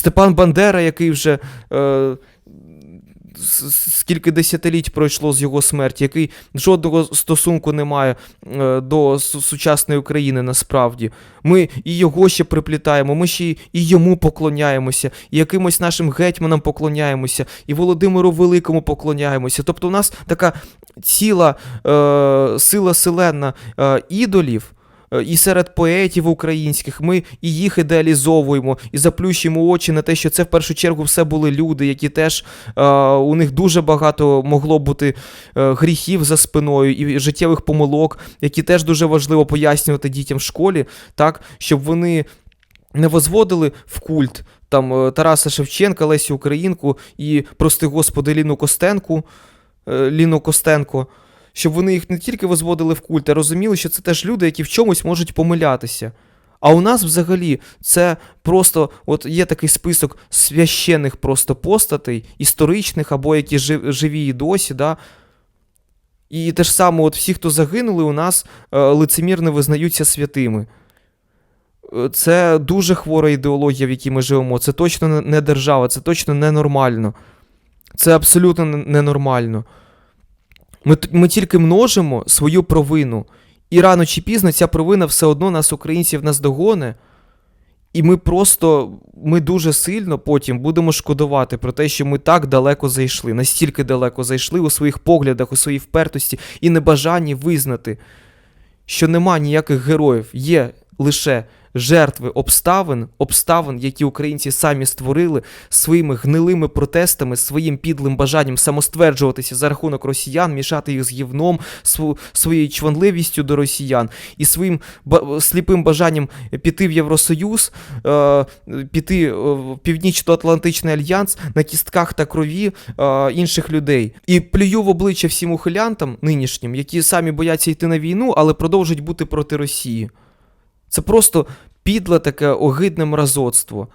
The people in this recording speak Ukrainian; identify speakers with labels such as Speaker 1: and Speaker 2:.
Speaker 1: Степан Бандера, який вже е, скільки десятиліть пройшло з його смерті, який жодного стосунку не має е, до сучасної України насправді. Ми і його ще приплітаємо, ми ще і йому поклоняємося, і якимось нашим гетьманам поклоняємося, і Володимиру Великому поклоняємося. Тобто у нас така ціла е, сила селена е, ідолів. І серед поетів українських. Ми і їх ідеалізовуємо, і заплющуємо очі на те, що це в першу чергу все були люди, які теж е, у них дуже багато могло бути е, гріхів за спиною і життєвих помилок, які теж дуже важливо пояснювати дітям в школі, так, щоб вони не возводили в культ там е, Тараса Шевченка, Лесю Українку і, прости господи, Ліну Костенку, Ліну Костенко, щоб вони їх не тільки возводили в культ, а розуміли, що це теж люди, які в чомусь можуть помилятися. А у нас взагалі це просто от є такий список священних просто постатей, історичних або які жив- живі і досі, да? І те ж саме, от всі, хто загинули, у нас е, лицемірно визнаються святими. Е, Це дуже хвора ідеологія, в якій ми живемо. Це точно не- держава, це точно ненормально. Це абсолютно не- ненормально. Ми, ми тільки множимо свою провину. І рано чи пізно ця провина все одно нас, українців, наздогоне. І ми просто, ми дуже сильно потім будемо шкодувати про те, що ми так далеко зайшли, настільки далеко зайшли у своїх поглядах, у своїй впертості і небажанні визнати, що нема ніяких героїв, є лише жертви обставин, обставин, які українці самі створили своїми гнилими протестами, своїм підлим бажанням самостверджуватися за рахунок росіян, мішати їх з гівном, сво- своєю чванливістю до росіян і своїм сліпим бажанням піти в Євросоюз, е, піти е, в Північно-Атлантичний альянс на кістках та крові е, інших людей. І плюю в обличчя всім ухилянтам нинішнім, які самі бояться йти на війну, але продовжують бути проти Росії. Це просто підле таке огидне мразоцтво.